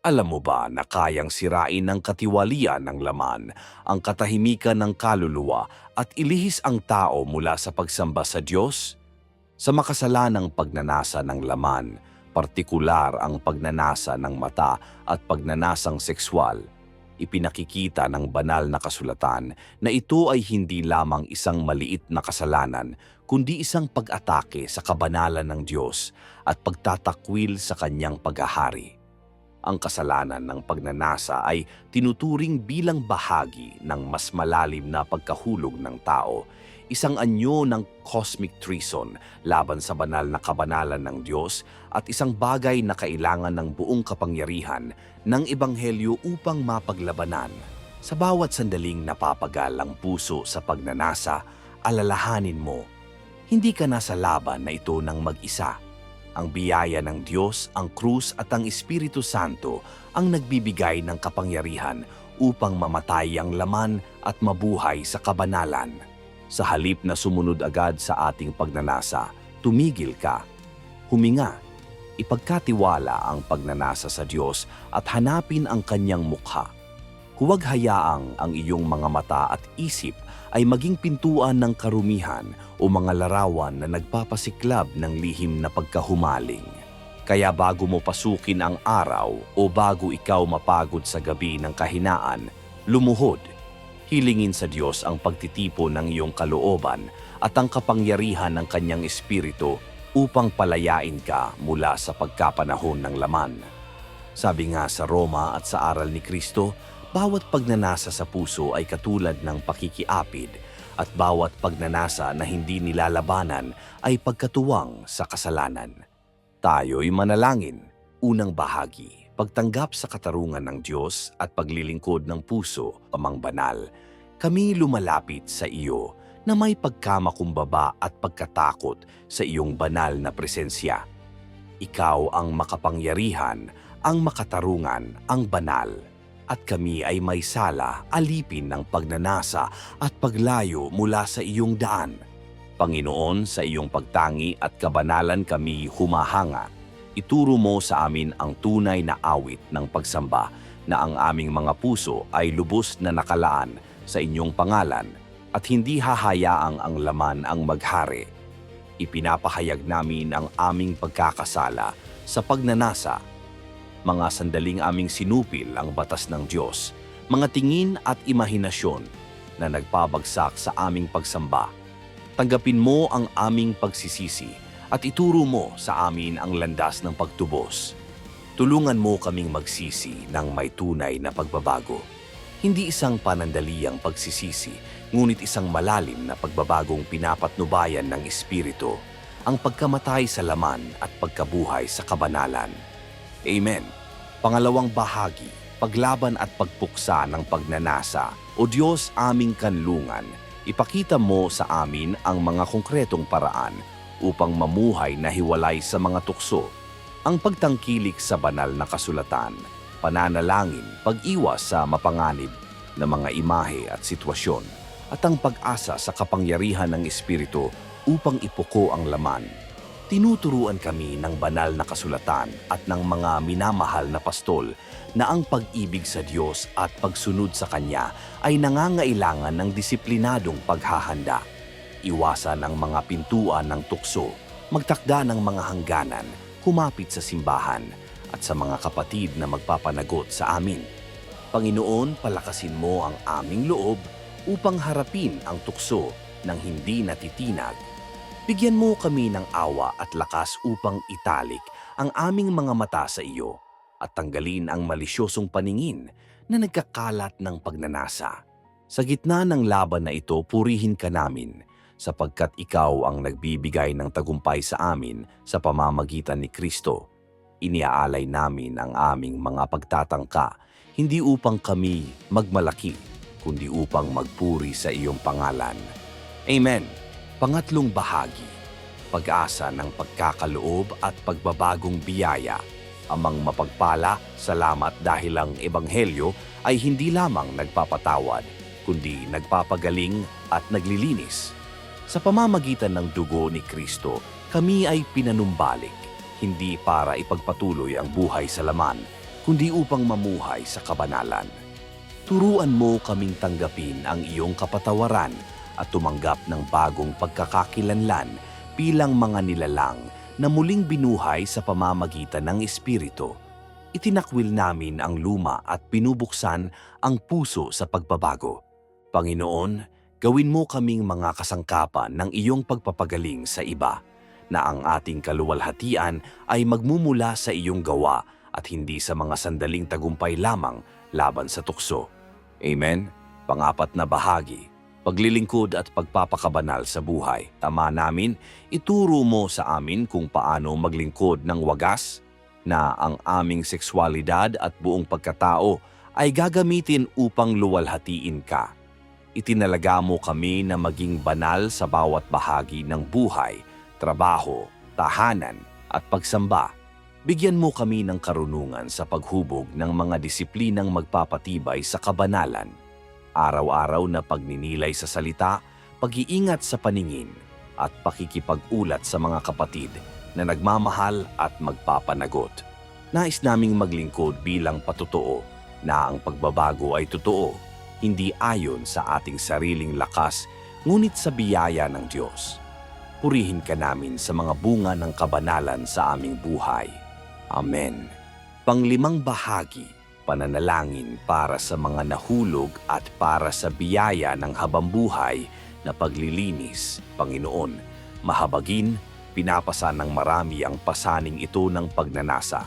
Alam mo ba na kayang sirain ng katiwalian ng laman, ang katahimikan ng kaluluwa at ilihis ang tao mula sa pagsamba sa Diyos? Sa makasalanang pagnanasa ng laman, partikular ang pagnanasa ng mata at pagnanasang sexual, ipinakikita ng banal na kasulatan na ito ay hindi lamang isang maliit na kasalanan, kundi isang pag-atake sa kabanalan ng Diyos at pagtatakwil sa kanyang paghahari. Ang kasalanan ng pagnanasa ay tinuturing bilang bahagi ng mas malalim na pagkahulog ng tao, isang anyo ng cosmic treason laban sa banal na kabanalan ng Diyos at isang bagay na kailangan ng buong kapangyarihan ng Ebanghelyo upang mapaglabanan. Sa bawat sandaling napapagal ang puso sa pagnanasa, alalahanin mo, hindi ka nasa laban na ito ng mag-isa. Ang biyaya ng Diyos, ang krus at ang Espiritu Santo ang nagbibigay ng kapangyarihan upang mamatay ang laman at mabuhay sa kabanalan. Sa halip na sumunod agad sa ating pagnanasa, tumigil ka, huminga, ipagkatiwala ang pagnanasa sa Diyos at hanapin ang kanyang mukha. Huwag hayaang ang iyong mga mata at isip ay maging pintuan ng karumihan o mga larawan na nagpapasiklab ng lihim na pagkahumaling. Kaya bago mo pasukin ang araw o bago ikaw mapagod sa gabi ng kahinaan, lumuhod. Hilingin sa Diyos ang pagtitipo ng iyong kalooban at ang kapangyarihan ng kanyang espiritu upang palayain ka mula sa pagkapanahon ng laman. Sabi nga sa Roma at sa aral ni Kristo, bawat pagnanasa sa puso ay katulad ng pakikiapid at bawat pagnanasa na hindi nilalabanan ay pagkatuwang sa kasalanan. Tayo'y manalangin. Unang bahagi, pagtanggap sa katarungan ng Diyos at paglilingkod ng puso, amang banal. Kami lumalapit sa iyo na may pagkamakumbaba at pagkatakot sa iyong banal na presensya. Ikaw ang makapangyarihan, ang makatarungan, ang banal. At kami ay may sala, alipin ng pagnanasa at paglayo mula sa iyong daan. Panginoon, sa iyong pagtangi at kabanalan kami humahanga. Ituro mo sa amin ang tunay na awit ng pagsamba na ang aming mga puso ay lubos na nakalaan sa inyong pangalan at hindi hahayaang ang laman ang maghari. Ipinapahayag namin ang aming pagkakasala sa pagnanasa. Mga sandaling aming sinupil ang batas ng Diyos, mga tingin at imahinasyon na nagpabagsak sa aming pagsamba. Tanggapin mo ang aming pagsisisi at ituro mo sa amin ang landas ng pagtubos. Tulungan mo kaming magsisi ng may tunay na pagbabago. Hindi isang panandaliang pagsisisi, ngunit isang malalim na pagbabagong pinapatnubayan ng Espiritu, ang pagkamatay sa laman at pagkabuhay sa kabanalan. Amen. Pangalawang bahagi, paglaban at pagpuksa ng pagnanasa. O Diyos aming kanlungan, ipakita mo sa amin ang mga konkretong paraan upang mamuhay na hiwalay sa mga tukso. Ang pagtangkilik sa banal na kasulatan, pananalangin, pag-iwas sa mapanganib na mga imahe at sitwasyon, at ang pag-asa sa kapangyarihan ng Espiritu upang ipuko ang laman. Tinuturuan kami ng banal na kasulatan at ng mga minamahal na pastol na ang pag-ibig sa Diyos at pagsunod sa Kanya ay nangangailangan ng disiplinadong paghahanda. Iwasan ang mga pintuan ng tukso, magtakda ng mga hangganan, humapit sa simbahan at sa mga kapatid na magpapanagot sa amin. Panginoon, palakasin mo ang aming loob upang harapin ang tukso ng hindi natitinag Bigyan mo kami ng awa at lakas upang italik ang aming mga mata sa iyo at tanggalin ang malisyosong paningin na nagkakalat ng pagnanasa. Sa gitna ng laban na ito, purihin ka namin sapagkat ikaw ang nagbibigay ng tagumpay sa amin sa pamamagitan ni Kristo. Iniaalay namin ang aming mga pagtatangka, hindi upang kami magmalaki, kundi upang magpuri sa iyong pangalan. Amen. Pangatlong bahagi, pag-asa ng pagkakaloob at pagbabagong biyaya. Amang mapagpala, salamat dahil ang Ebanghelyo ay hindi lamang nagpapatawad, kundi nagpapagaling at naglilinis. Sa pamamagitan ng dugo ni Kristo, kami ay pinanumbalik, hindi para ipagpatuloy ang buhay sa laman, kundi upang mamuhay sa kabanalan. Turuan mo kaming tanggapin ang iyong kapatawaran at tumanggap ng bagong pagkakakilanlan bilang mga nilalang na muling binuhay sa pamamagitan ng Espiritu. Itinakwil namin ang luma at pinubuksan ang puso sa pagbabago. Panginoon, gawin mo kaming mga kasangkapan ng iyong pagpapagaling sa iba, na ang ating kaluwalhatian ay magmumula sa iyong gawa at hindi sa mga sandaling tagumpay lamang laban sa tukso. Amen? Pangapat na bahagi, paglilingkod at pagpapakabanal sa buhay. Tama namin, ituro mo sa amin kung paano maglingkod ng wagas na ang aming sexualidad at buong pagkatao ay gagamitin upang luwalhatiin ka. Itinalaga mo kami na maging banal sa bawat bahagi ng buhay, trabaho, tahanan at pagsamba. Bigyan mo kami ng karunungan sa paghubog ng mga disiplinang magpapatibay sa kabanalan. Araw-araw na pagninilay sa salita, pag-iingat sa paningin, at pakikipag-ulat sa mga kapatid na nagmamahal at magpapanagot. Nais naming maglingkod bilang patotoo na ang pagbabago ay totoo, hindi ayon sa ating sariling lakas, ngunit sa biyaya ng Diyos. Purihin ka namin sa mga bunga ng kabanalan sa aming buhay. Amen. Panglimang bahagi, pananalangin para sa mga nahulog at para sa biyaya ng habambuhay na paglilinis, Panginoon. Mahabagin, pinapasa ng marami ang pasaning ito ng pagnanasa.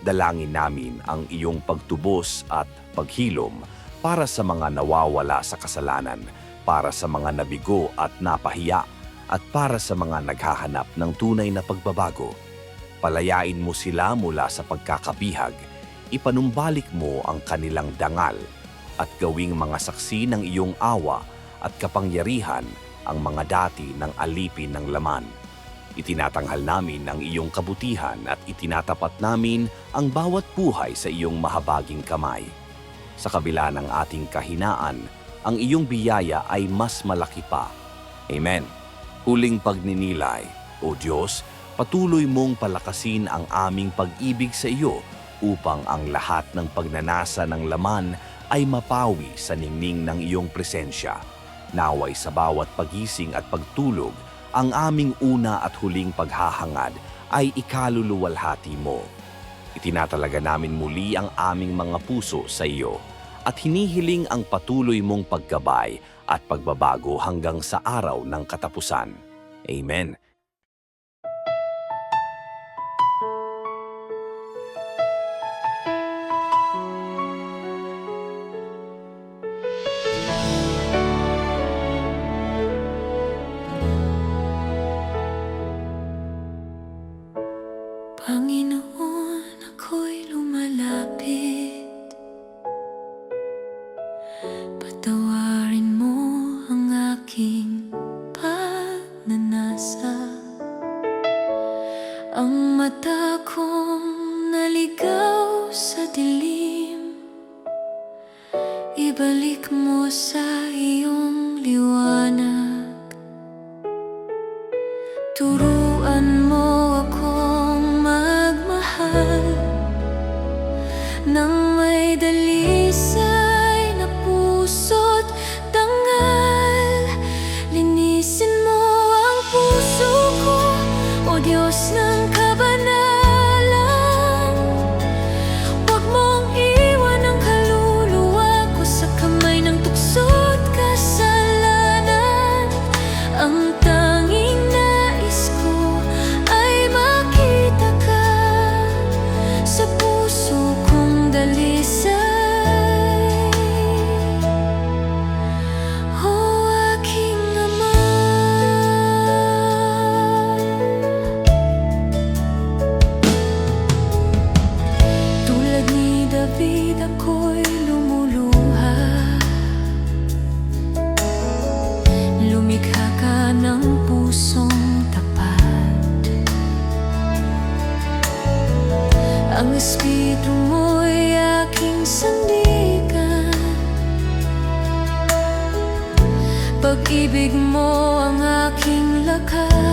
Dalangin namin ang iyong pagtubos at paghilom para sa mga nawawala sa kasalanan, para sa mga nabigo at napahiya, at para sa mga naghahanap ng tunay na pagbabago. Palayain mo sila mula sa pagkakabihag, ipanumbalik mo ang kanilang dangal, at gawing mga saksi ng iyong awa at kapangyarihan ang mga dati ng alipin ng laman. Itinatanghal namin ang iyong kabutihan at itinatapat namin ang bawat buhay sa iyong mahabaging kamay. Sa kabila ng ating kahinaan, ang iyong biyaya ay mas malaki pa. Amen. Huling pagninilay, O Diyos, patuloy mong palakasin ang aming pag-ibig sa iyo upang ang lahat ng pagnanasa ng laman ay mapawi sa ningning ng iyong presensya. Naway sa bawat pagising at pagtulog, ang aming una at huling paghahangad ay ikaluluwalhati mo. Itinatalaga namin muli ang aming mga puso sa iyo at hinihiling ang patuloy mong paggabay at pagbabago hanggang sa araw ng katapusan. Amen. Nang may dalisay mo ang aking lakas